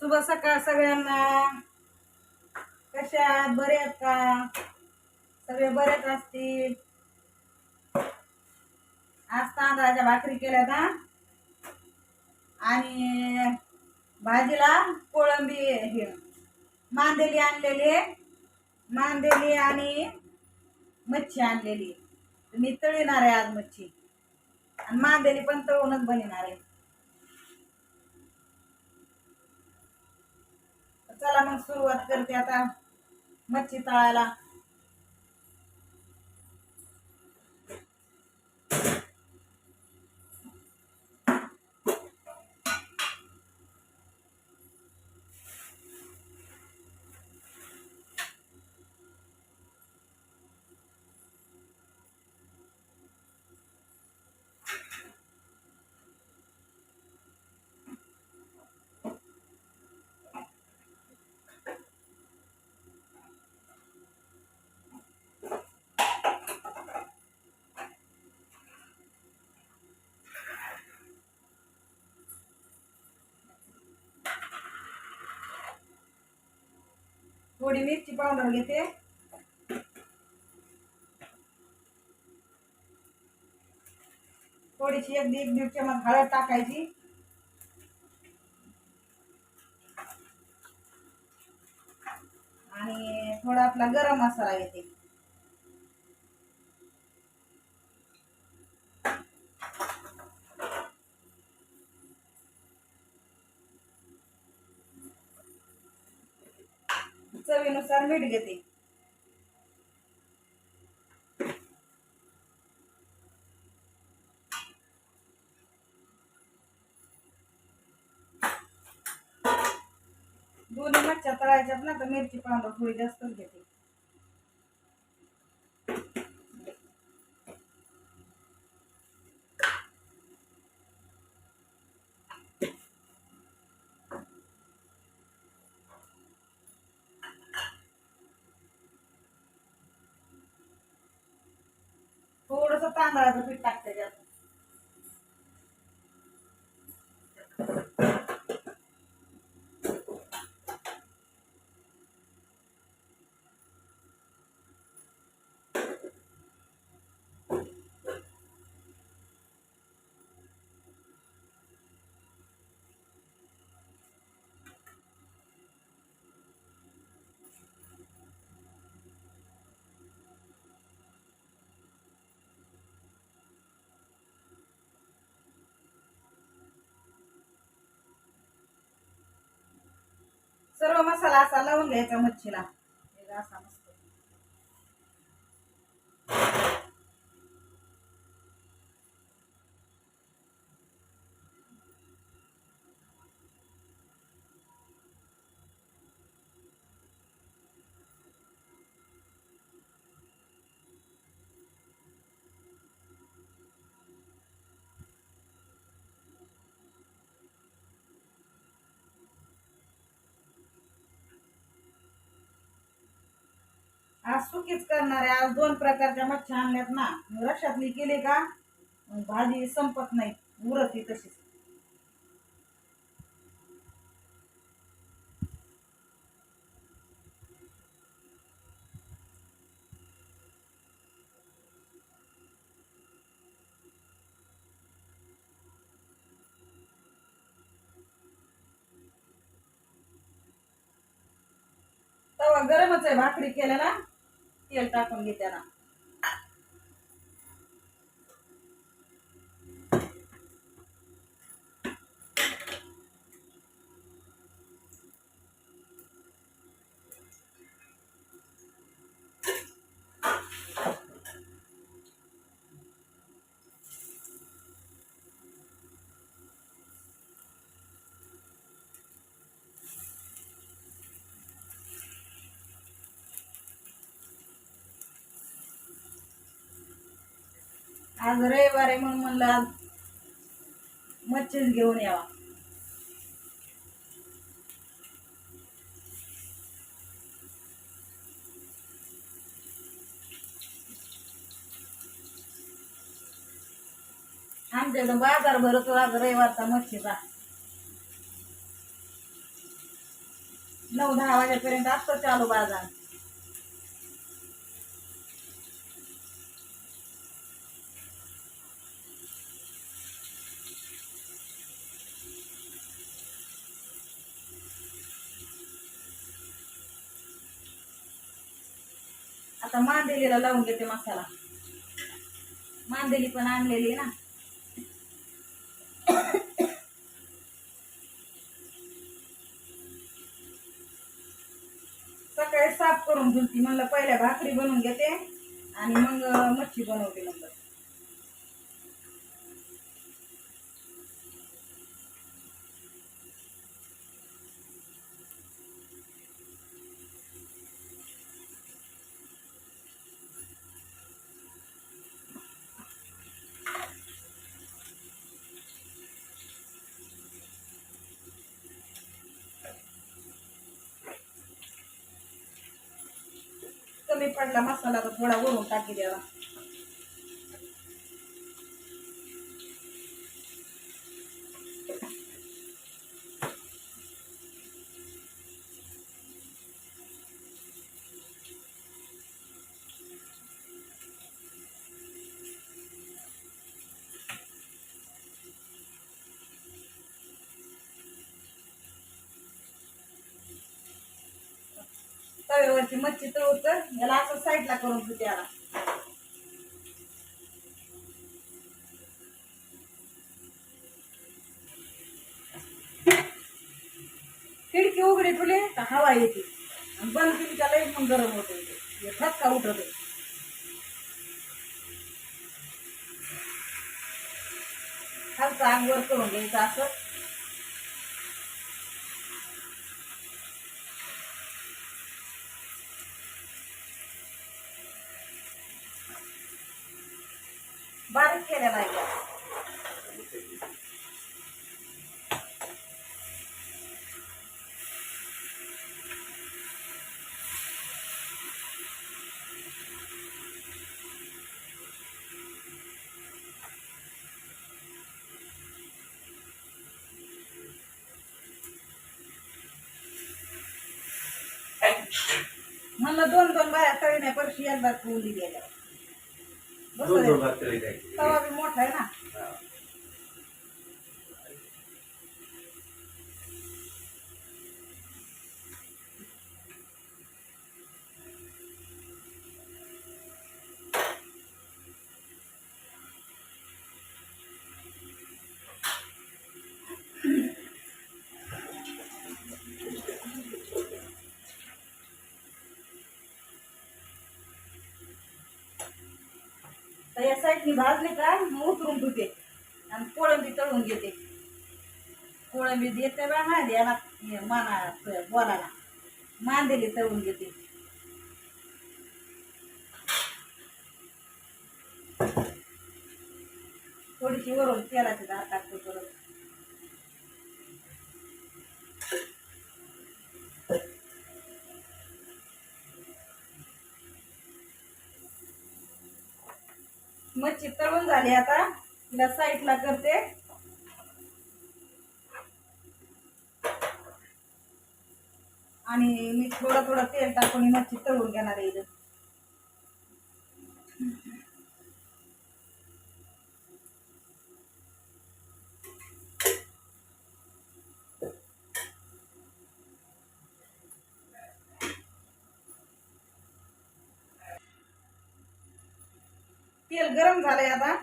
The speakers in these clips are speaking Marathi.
शुभ सकाळ सगळ्यांना. कशा बरे आहेत का? सगळे बरेच असतील? आज तांदळाच्या भाकरी केल्या ना आणि भाजीला कोळंबी हे मांदेली आणलेली मांदेली आणि मच्छी आणलेली मी तळणार आहे आज मच्छी. आणि मांदेली पण तळूनच बनणार आहे. चला मग सुरुवात करते आता मच्छी तळायला. थोडी मिरची पावडर घेते. थोडीशी एक दीड दीड चमच हळद टाकायची. आणि थोडा आपला गरम मसाला येते. मीठ घेते. दोन्ही मच्छा तळायच्यात ना तर मिरची पावडर थोडी जास्तच घेते. सर्व मसाला असा लावून घ्यायचा मच्छीला. असा मसाला सुकीच करणार आहे. आज दोन प्रकारच्या मच्छ्या आणल्यात ना रक्षातली केले का? भाजी संपत नाही. उरती तशीच. तवा गरमच आहे भाकरी केल्या ना तेल टाकून घेते ना. आज रविवार आहे म्हणून म्हणलं आज मच्छीच घेऊन यावा. आमच्याकडं बाजार भरतो आज रविवारचा मच्छीचा. नऊ दहा वाजेपर्यंत असतो चालू बाजार आता मांदेलीला लावून घेते मसाला. मांदेली पण आणलेली ना. सकाळी साफ करून ठेवती म्हणलं पहिल्या भाकरी बनवून घेते आणि मग मच्छी बनवते नंतर. कमी पडला मसाला तर थोडा वरून टाकी द्यावा. तव्यावरची मच्छी तळू तर याला असं साईडला करून ठेवते याला खिडकी उघडी ठेवली तर हवा येते. आणि बंद केली त्याला पण गरम होते. हे ठसका उठत खालचा अंगवर करून घ्यायचं असं. केलेला आहे. म्हणलं दोन दोन बाया तळी परशी एकदा ठेवली गेल्या दोन दोन बरोबर भाकरी द्यायची. तवा बी मोठा आहे ना साईडनी भाजली का मग उतरून ठेवते आणि कोळंबी तळून घेते. कोळंबी देते बा मांदी याला माना बोलाला मांदेली तळून घेते. थोडीशी वरून तेलाची धार टाकतो परत. मच्छी तळून झाली आता. तिला साईडला करते. आणि मी थोडं थोडं तेल टाकून मच्छी तळून घेणार आहे तेल गरम झालंय आता.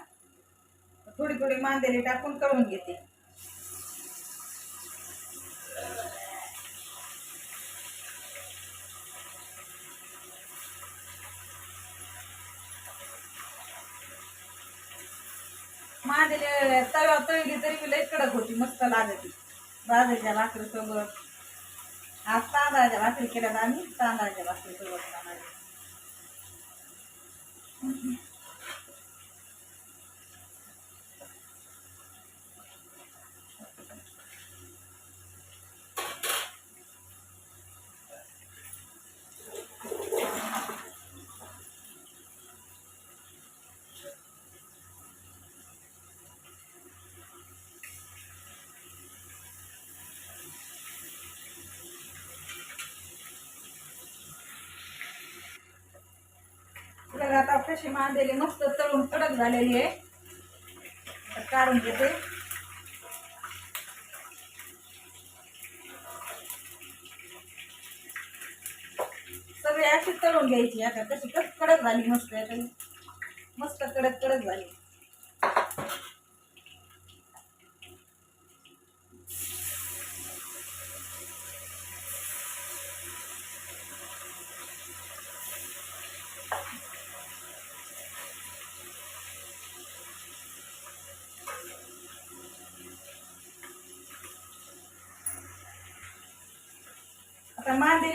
थोडी थोडी मांदेली टाकून कळून घेते. मांदेली तव्या तळली तरी मी लई कडक होती मस्त लागते बाजरीच्या भाकरी सोबत. आज तांदळाच्या भाकरी केल्यात आम्ही तांदळाच्या भाकरी सोबत खाणार आता कशी मांदेली मस्त तळून कडक झालेली आहे. काढून घेते. सगळे अशी तळून घ्यायची आता. कशी कडक झाली मस्त मस्त कडक कडक झाली.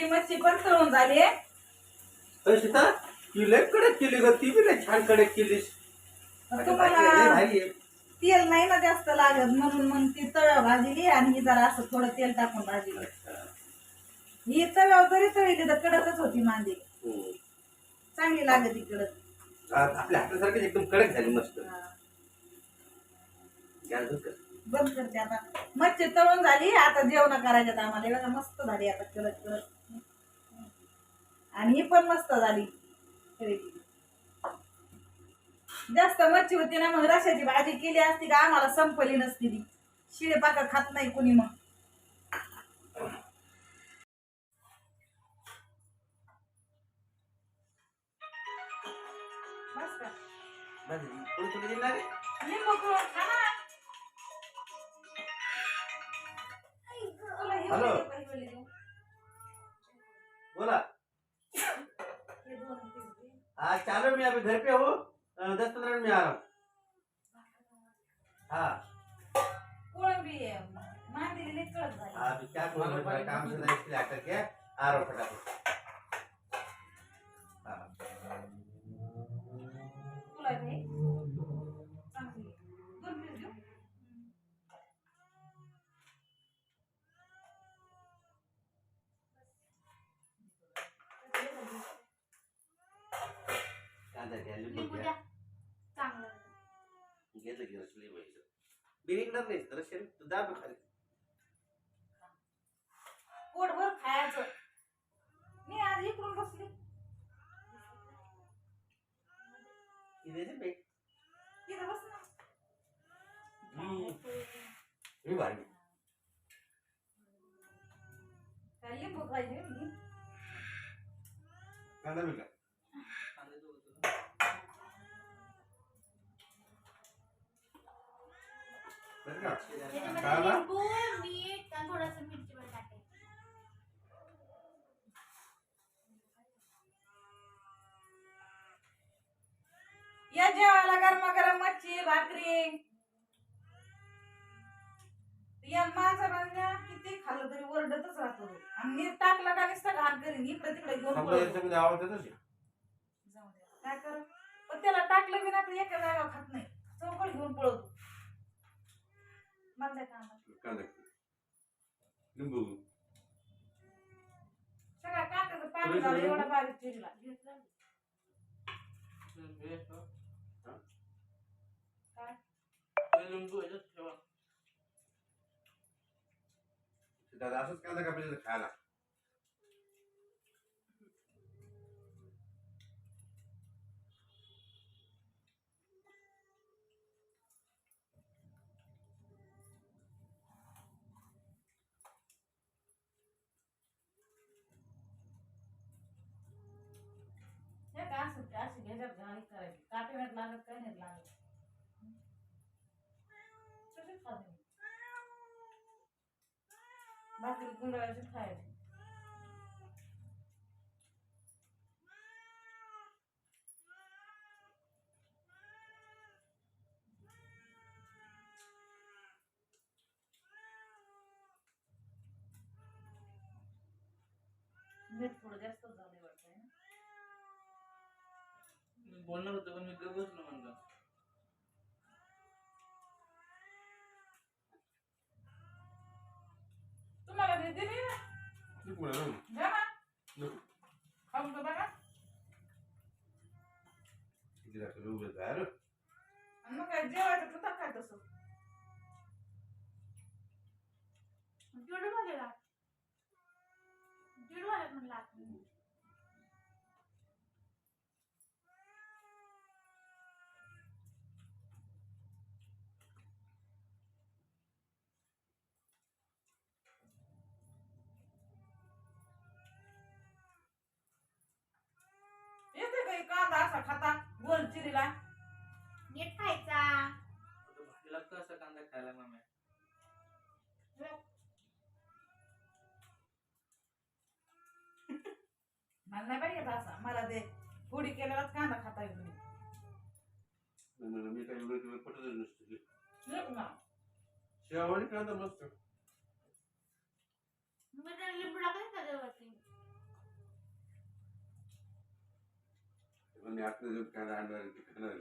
मांदेली मच्छी पण तळून झाली सीता ती लय कडक केली ग ती बी लय छान कडक केलीस तुम्हाला. तेल नाही ना जास्त लागत म्हणून मग ती तव्या भाजली आणि ही जरा असं थोडं तेल टाकून भाजली. ही तव्यावर जरी तळली तर कडकच होती मांदी हम्म. चांगली लागत ही कडक आपल्या हातासारखीच एकदम कडक झाली मस्त हा. गॅस बंद कर. बंद करते आता मच्छी तळून झाली आता जेवण करायच्यात आम्हाला हे बघा मस्त झाली आता कडक कडक आणि ही पण मस्त झाली. जास्त मच्छी होती ना मग रशाची भाजी केली असती का आम्हाला संपली नसती ती. शिळे पाका खात नाही कुणी मग. बस का? लिंबू घर पे हूँ अ, दस पंद्रह मिनट में आ रहा हूँ हाँ कोळंबी आहे. मांदेली लई कडक झाली. अभी क्या बोल रहे हो? काम से था इसलिए आकर के आ रहा हूँ फटाफट हाँ तुला दे. चांगली आहे. दोन पीस देऊ? कांदा घ्या लिंबू लिंबू घ्या द्या चांगलं घेतलं की रसली व्हायचं. बिनिकणार नाही रसेल तू दाब खाली. पोटभर खायचं. मी आज इकडून बसली. इथे दे बे. तिथं बस ना. हम्म. भारी काय लिंबू खायचे मी कांदा बी का बरं का? त्याच्यामध्ये काय बा? लिंबू मीठ आणि थोडस मिरची पण टाकायची या जेवायला गरमा गरम मच्छी भाकरी या माणसा बांधल्या किती खाल्लं तरी ओरडतच राहतो तो. आणि नीट टाकला का नुसतं घाण करीन इकडे तिकडे घेऊन पळतो. याच्यामध्ये आवडतच आहे. जाऊ दे. काय कर पण त्याला टाकलं बी ना तर एका जागा खात नाही चौकड घेऊन पळतो मला काय कामात. कांदा लिंबू सगळ्या काटाचं पाणी झालं एवढा बारीक चिरला घेतलं काय दादा असंच कांदा कापले खायला ते अशी घ्यायच्यात घाणी करायची काटे नाहीत लागत काही नाही लागत तशीच खाते मी. भाकरी गुंडाळायची खायची मीठ थोडं जास्त झालं वाटतंय ना मी बोलणार होतो पण मी गप्प बसलो म्हणलं तुम्हाला देते नाही ना नको म्हणा ना. द्या ना नको. खाऊन तर बघा किती लागतं उभं राहा रे. आणि मग काय जेवायचं तर काय तसं दीड वाजेला दीड वाजत म्हणलं आता. खाता गोल चिरीला नीट खायचा आता भाजी लागतो असा कांदा खायला माम्या मला नाही पाहिजे असा? मला ते फोडी केलेलाच कांदा खाता नाही, नाही, मी पटतच नसतं नको मला. शेवाळी कांदा मस्त. लिंबू टाकले त्याच्यावरती मी आतमध्ये जाऊन कांदा आणणार खाणार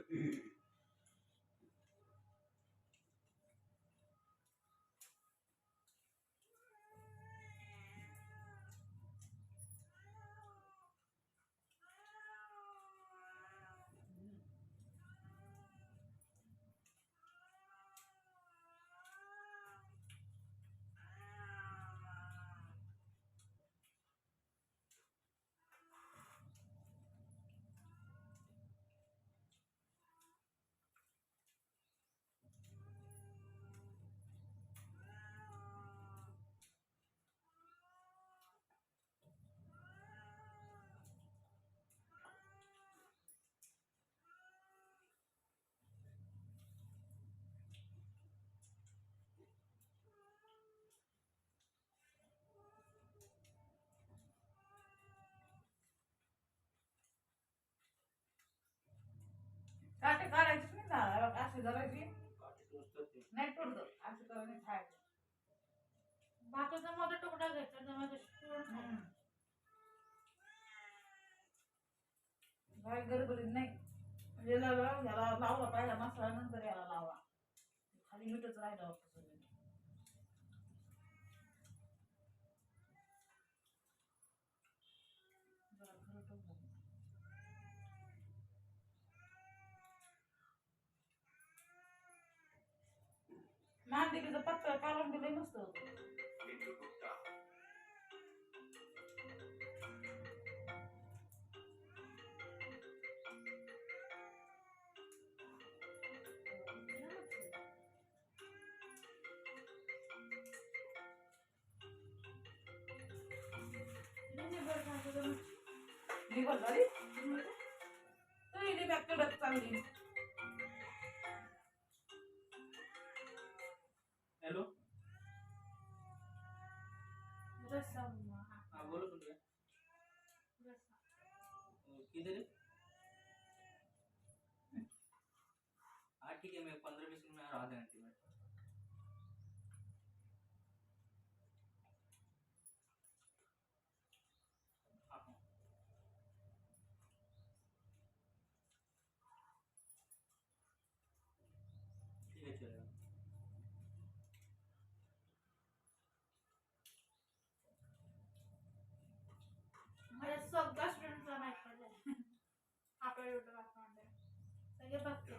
ना नाही पडतो अशी करायची खायचं. भाकरीचा मोठा तुकडा घ्यायचा त्यामध्ये शिवून खायचा. काय गडबडीत नाही. याला लाव- याला लावला पाहिजे मसाला नंतर याला लावा. खाली मीठच राहिलं होतं सगळं. जरा खरं ठेवलं. मांदेलीचं पत्ता काढून दिले मस्त होतं लिंबू बरं खायचं तर निघत झाली तू इथे बॅग कडक चांगली सगळ्या स्टुडंटला माहीत पडलं आपल्या युट्यूब अकाउंट सगळे बघते.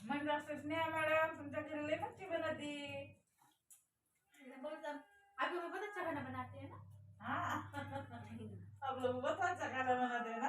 म्हणजे असं स्नेहा मॅडम तुमच्या घरी लय मच्छी बनती बोलतात अभी वो बहुत अच्छा खाना बनाते हैं ना. हा. आपलं बसायचं खायला बनते ना.